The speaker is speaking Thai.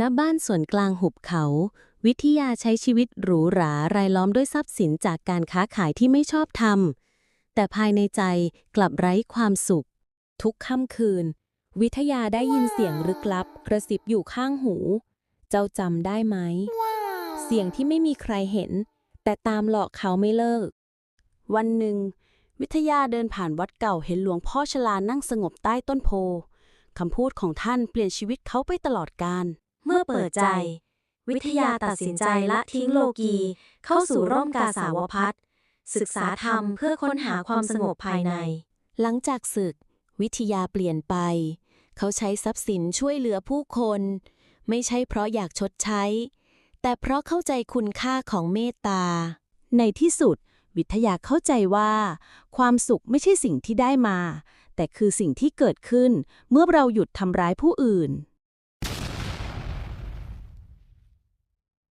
ณบ้านส่วนกลางหุบเขา วิทยาใช้ชีวิตหรูหรารายล้อมด้วยทรัพย์สินจากการค้าขายที่ไม่ชอบทำแต่ภายในใจกลับไร้ความสุข ทุกค่ำคืน วิทยาได้ยินเสียงลึกลับ กระซิบอยู่ข้างหู เจ้าจำได้ไหม เสียงที่ไม่มีใครเห็น แต่ตามหลอกเขาไม่เลิก วันหนึ่ง วิทยาเดินผ่านวัดเก่าเห็นหลวงพ่อชลานั่งสงบใต้ต้นโพคำพูดของท่านเปลี่ยนชีวิตเขาไปตลอดกาล เมื่อเปิดใจ วิทยาตัดสินใจละทิ้งโลกี เข้าสู่ร่มกาสาวพัฒน์ศึกษาธรรมเพื่อค้นหาความสงบภายใน หลังจากศึก วิทยาเปลี่ยนไป เขาใช้ทรัพย์สินช่วยเหลือผู้คน ไม่ใช่เพราะอยากชดใช้ แต่เพราะเข้าใจคุณค่าของเมตตา ในที่สุด วิทยาเข้าใจว่า ความสุขไม่ใช่สิ่งที่ได้มา แต่คือสิ่งที่เกิดขึ้นเมื่อเราหยุดทำร้ายผู้อื่น